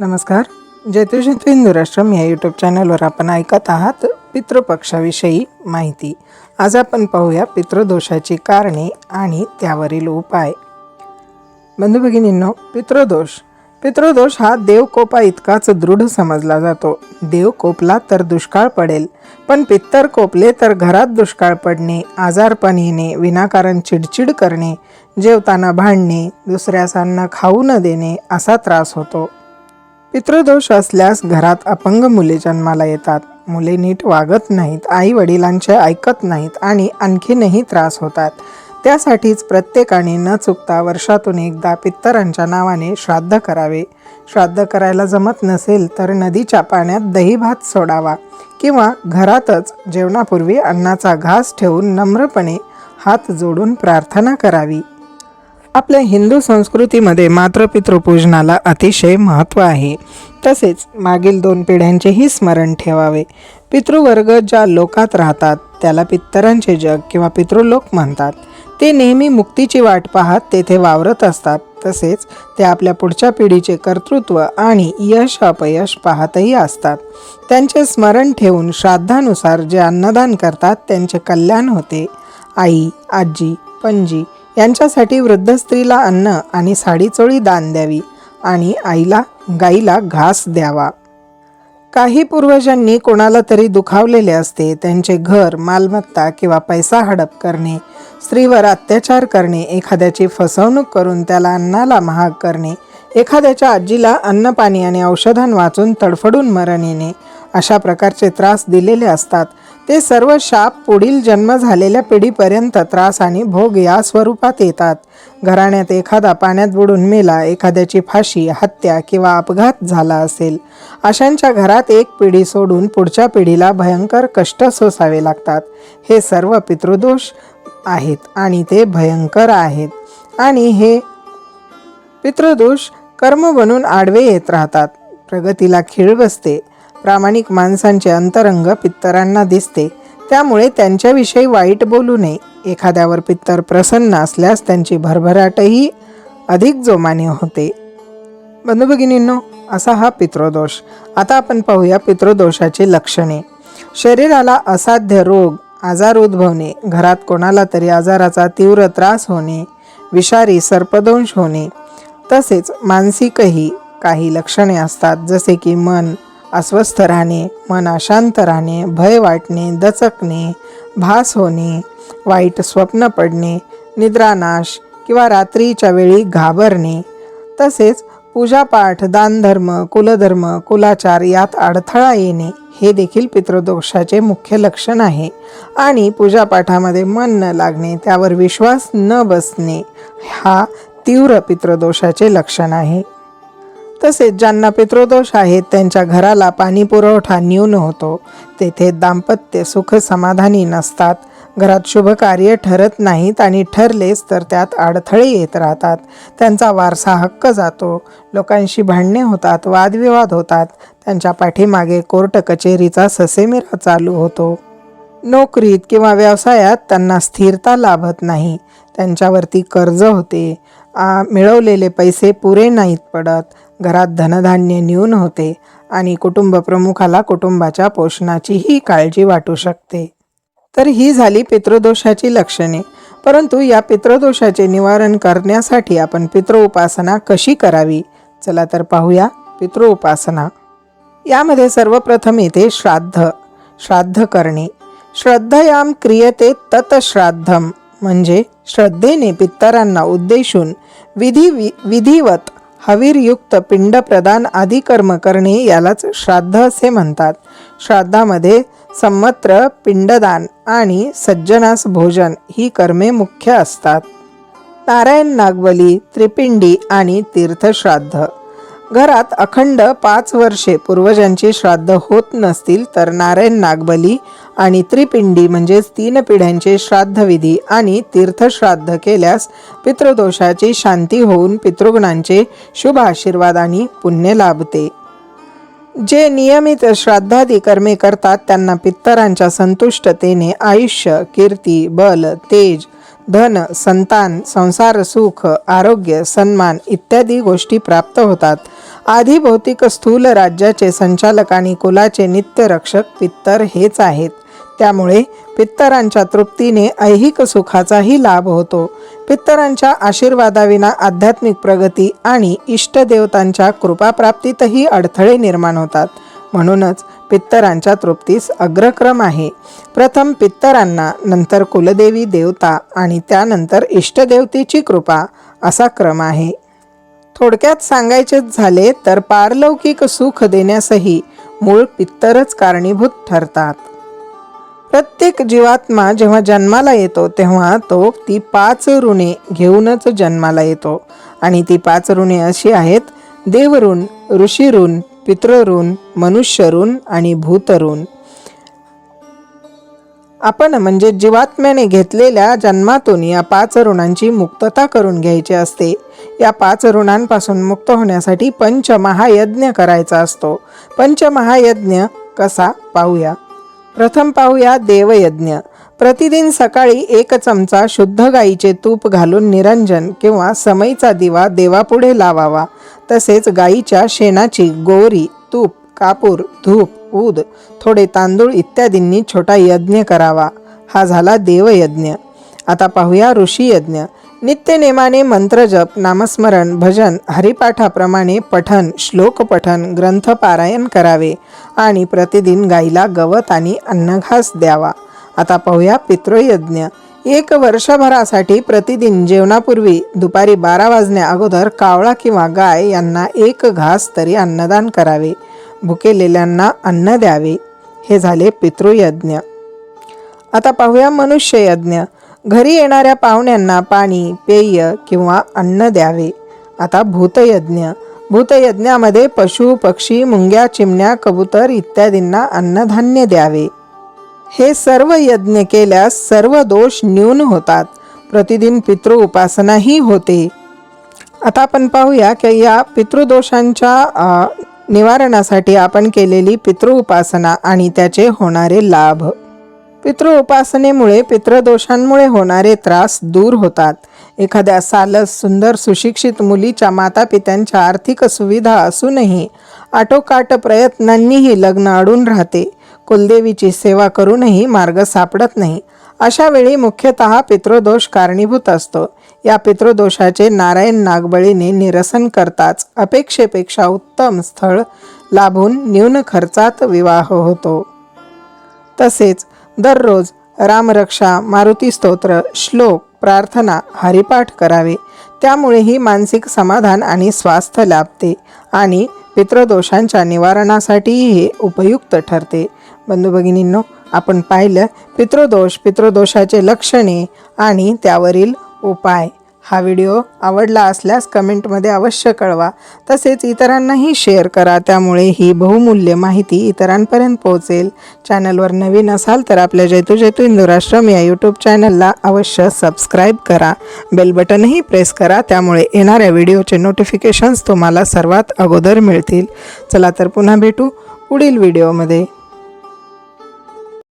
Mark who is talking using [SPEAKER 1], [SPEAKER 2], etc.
[SPEAKER 1] नमस्कार. जयतोषित हिंदुराष्ट्रम या यूट्यूब चॅनलवर आपण ऐकत आहात पितृपक्षाविषयी माहिती. आज आपण पाहूया पितृदोषाची कारणे आणि त्यावरील उपाय. बंधू भगिनींनो पितृदोष. पितृदोष हा देवकोपा इतकाच दृढ समजला जातो. देव कोपला तर दुष्काळ पडेल पण पित्तर कोपले तर घरात दुष्काळ पडणे आजारपण येणे विनाकारण चिडचिड करणे जेवताना भांडणे दुसऱ्यास अन्न खाऊ न देणे असा त्रास होतो. पितृदोष असल्यास घरात अपंग मुले जन्माला येतात. मुले नीट वागत नाहीत आई वडिलांचे ऐकत नाहीत आणि आणखीनही त्रास होतात. त्यासाठीच प्रत्येकाने न चुकता वर्षातून एकदा पित्तरांच्या नावाने श्राद्ध करावे. श्राद्ध करायला जमत नसेल तर नदीच्या पाण्यात दही भात सोडावा किंवा घरातच जेवणापूर्वी अन्नाचा घास ठेवून नम्रपणे हात जोडून प्रार्थना करावी. आपल्या हिंदू संस्कृतीमध्ये मातृपितृपूजनाला अतिशय महत्त्व आहे. तसेच मागील दोन पिढ्यांचेही स्मरण ठेवावे. पितृवर्ग ज्या लोकात राहतात त्याला पित्तरांचे जग किंवा पितृलोक म्हणतात. ते नेहमी मुक्तीची वाट पाहत तेथे वावरत असतात. तसेच ते आपल्या पुढच्या पिढीचे कर्तृत्व आणि यश अपयश पाहतही असतात. त्यांचे स्मरण ठेवून श्राद्धानुसार जे अन्नदान करतात त्यांचे कल्याण होते. आई आजी पणजी यांच्यासाठी वृद्ध स्त्रीला अन्न आणि साडीचोळी दान द्यावी आणि आईला गाईला घास द्यावा. काही पूर्वजांनी कोणाला तरी दुखावलेले असते त्यांचे घर मालमत्ता किंवा पैसा हडप करणे स्त्रीवर अत्याचार करणे एखाद्याची फसवणूक करून त्याला अन्नाला महाग करणे एखाद्याच्या आजीला अन्न पाणी आणि औषधां वाचून तडफडून मरण येणे अशा प्रकारचे त्रास दिलेले असतात. ते सर्व शाप पुढील जन्म झालेल्या पिढीपर्यंत त्रास आणि भोग या स्वरूपात येतात. घराण्यात एखादा पाण्यात बुडून मेला एखाद्याची फाशी हत्या किंवा अपघात झाला असेल. अशांच्या घरात एक पिढी सोडून पुढच्या पिढीला भयंकर कष्ट सोसावे लागतात. हे सर्व पितृदोष आहेत आणि ते भयंकर आहेत. आणि हे पितृदोष कर्म बनून आडवे येत राहतात. प्रगतीला खीळ बसते. प्रामाणिक माणसांचे अंतरंग पित्तरांना दिसते. त्यामुळे त्यांच्याविषयी वाईट बोलू नये. एखाद्यावर पित्तर प्रसन्न असल्यास त्यांची भरभराटही अधिक जोमाने होते. बंधू भगिनींनो असा हा पितृदोष. आता आपण पाहूया पितृदोषाची लक्षणे. शरीराला असाध्य रोग आजार उद्भवणे. घरात कोणाला तरी आजाराचा तीव्र त्रास होणे. विषारी सर्पदंश होणे. तसेच मानसिकही काही लक्षणे असतात जसे की मन अस्वस्थ राहणे मन अशांत राहणे भय वाटणे दचकणे भास होणे वाईट स्वप्न पडणे निद्रानाश किंवा रात्रीच्या वेळी घाबरणे. तसेच पूजापाठ दानधर्म कुलधर्म कुलाचार यात अडथळा येणे हे देखील पितृदोषाचे मुख्य लक्षण आहे. आणि पूजापाठामध्ये मन न लागणे त्यावर विश्वास न बसणे हा तीव्र पितृदोषाचे लक्षण आहे. तसेच ज्यांना पितृदोष आहेत त्यांच्या घराला पाणी पुरवठा न्यून होतो. तेथे दाम्पत्य सुख समाधानी नसतात. घरात शुभ कार्य ठरत नाहीत आणि ठरलेच तर त्यात अडथळे येत राहतात. त्यांचा वारसा हक्क जातो. लोकांशी भांडणे होतात वादविवाद होतात. त्यांच्या पाठीमागे कोर्ट कचेरीचा ससेमिरा चालू होतो. नोकरीत किंवा व्यवसायात त्यांना स्थिरता लाभत नाही. त्यांच्यावरती कर्ज होते. आ, मिळवलेले पैसे पुरे नाहीत पडत. घरात धनधान्य न्यून होते आणि कुटुंब प्रमुखाला कुटुंबाच्या पोषणाचीही काळजी वाटू शकते. तर ही झाली पितृदोषाची लक्षणे. परंतु या पितृदोषाचे निवारण करण्यासाठी आपण पितृ उपासना कशी करावी? चला तर पाहूया पितृ उपासना. यामध्ये सर्वप्रथम येते श्राद्ध. श्राद्ध करणे श्रद्धयाम क्रियते तत्श्राद्धम म्हणजे श्रद्धेने पित्तरांना उद्देशून विधी वि विधिवत हवीरयुक्त पिंडप्रदान आदी कर्म करणे यालाच श्राद्ध असे म्हणतात. श्राद्धामध्ये संमत्र पिंडदान आणि सज्जनास भोजन ही कर्मे मुख्य असतात. नारायण नागबली त्रिपिंडी आणि तीर्थश्राद्ध. घरात अखंड पाच वर्षे पूर्वजांची श्राद्ध होत नसतील तर नारायण नागबली आणि त्रिपिंडी म्हणजेच तीन पिढ्यांचे श्राद्धविधी आणि तीर्थश्राद्ध केल्यास पितृदोषाची शांती होऊन पितृगुणांचे शुभ आशीर्वाद आणि पुण्य लाभते. जे नियमित श्राद्धादी कर्मे करतात त्यांना पित्तरांच्या संतुष्टतेने आयुष्य कीर्ती बल तेज धन संतान संसार सुख आरोग्य सन्मान इत्यादी गोष्टी प्राप्त होतात. आधी भौतिक स्थूल राज्याचे संचालक आणि कुलाचे नित्य रक्षक पित्तर हेच आहेत. त्यामुळे पित्तरांच्या तृप्तीने ऐहिक सुखाचाही लाभ होतो. पित्तरांच्या आशीर्वादाविना आध्यात्मिक प्रगती आणि इष्टदेवतांच्या कृपाप्राप्तीतही अडथळे निर्माण होतात. म्हणूनच पित्तरांच्या तृप्तीस अग्रक्रम आहे. प्रथम पित्तरांना नंतर कुलदेवी देवता आणि त्यानंतर इष्टदेवतेची कृपा असा क्रम आहे. थोडक्यात सांगायचेच झाले तर पारलौकिक सुख देण्यासही मूळ पित्तरच कारणीभूत ठरतात. प्रत्येक जीवात्मा जेव्हा जन्माला येतो तेव्हा तो ती पाच ऋणे घेऊनच जन्माला येतो. आणि ती पाच ऋणे अशी आहेत देवऋण ऋषीऋण पितृऋण मनुष्यऋण आणि भूतऋण. आपण म्हणजे जीवात्म्याने घेतलेल्या जन्मातून या पाच ऋणांची मुक्तता करून घ्यायची असते. या पाच ऋणांपासून मुक्त होण्यासाठी पंचमहायज्ञ करायचा असतो. पंचमहायज्ञ कसा? पाहूया. प्रथम पाहूया देवयज्ञ. प्रतिदिन सकाळी एक चमचा शुद्ध गाईचे तूप घालून निरंजन किंवा समईचा दिवा देवापुढे लावावा. तसेच गाईच्या शेणाची गोरी तूप कापूर धूप ऊद थोडे तांदूळ इत्यादींनी छोटा यज्ञ करावा. हा झाला देवयज्ञ. आता पाहूया ऋषी यज्ञ नित्यनेमाने मंत्रजप नामस्मरण भजन हरिपाठाप्रमाणे पठन श्लोक पठन ग्रंथ पारायण करावे आणि प्रतिदिन गाईला गवत आणि अन्नघास द्यावा. आता पाहूया पितृयज्ञ. एक वर्षभरासाठी प्रतिदिन जेवणापूर्वी दुपारी बारा वाजण्या अगोदर कावळा किंवा गाय यांना एक घास तरी अन्नदान करावे. भुकेलेल्यांना अन्न द्यावे. हे झाले पितृयज्ञ. आता पाहूया मनुष्य यज्ञ घरी येणाऱ्या पाहुण्यांना पाणी पेय किंवा अन्न द्यावे. आता भूतयज्ञ. भूतयज्ञामध्ये पशु पक्षी मुंग्या चिमण्या कबूतर इत्यादींना अन्नधान्य द्यावे. हे सर्व यज्ञ केल्यास सर्व दोष न्यून होतात. प्रतिदिन पितृ उपासनाही होते. आता आपण पाहूया की या पितृदोषांच्या निवारणासाठी आपण केलेली पितृ उपासना आणि त्याचे होणारे लाभ. पितृ उपासनेमुळे पितृदोषांमुळे होणारे त्रास दूर होतात. एखाद्या सालस सुंदर सुशिक्षित मुलीच्या मातापित्यांच्या आर्थिक सुविधा असूनही आटोकाट प्रयत्नांनीही लग्न अडून राहते. कुलदेवीची सेवा करूनही मार्ग सापडत नाही. अशा वेळी मुख्यतः पितृदोष कारणीभूत असतो. या पितृदोषाचे नारायण नागबळीने निरसन करताच अपेक्षेपेक्षा उत्तम स्थळ लाभून न्यून खर्चात विवाह होतो. तसेच दररोज रामरक्षा मारुती स्तोत्र श्लोक प्रार्थना हरिपाठ करावे. त्यामुळेही मानसिक समाधान आणि स्वास्थ्य लाभते आणि पितृदोषांच्या निवारणासाठीही हे उपयुक्त ठरते. बंधू भगिनींनो आपण पाहिलं पितृदोष पितृदोषाचे लक्षणे आणि त्यावरील उपाय. हा व्हिडिओ आवडला असल्यास कमेंटमध्ये अवश्य कळवा. तसेच इतरांनाही शेअर करा. त्यामुळे ही बहुमूल्य माहिती इतरांपर्यंत पोहोचेल. चॅनलवर नवीन असाल तर आपल्या जैतू जैतू इंदुराश्रम या यूट्यूब चॅनलला अवश्य सबस्क्राईब करा. बेल बटनही प्रेस करा. त्यामुळे येणाऱ्या व्हिडिओचे नोटिफिकेशन्स तुम्हाला सर्वात अगोदर मिळतील. चला तर पुन्हा भेटू पुढील व्हिडिओमध्ये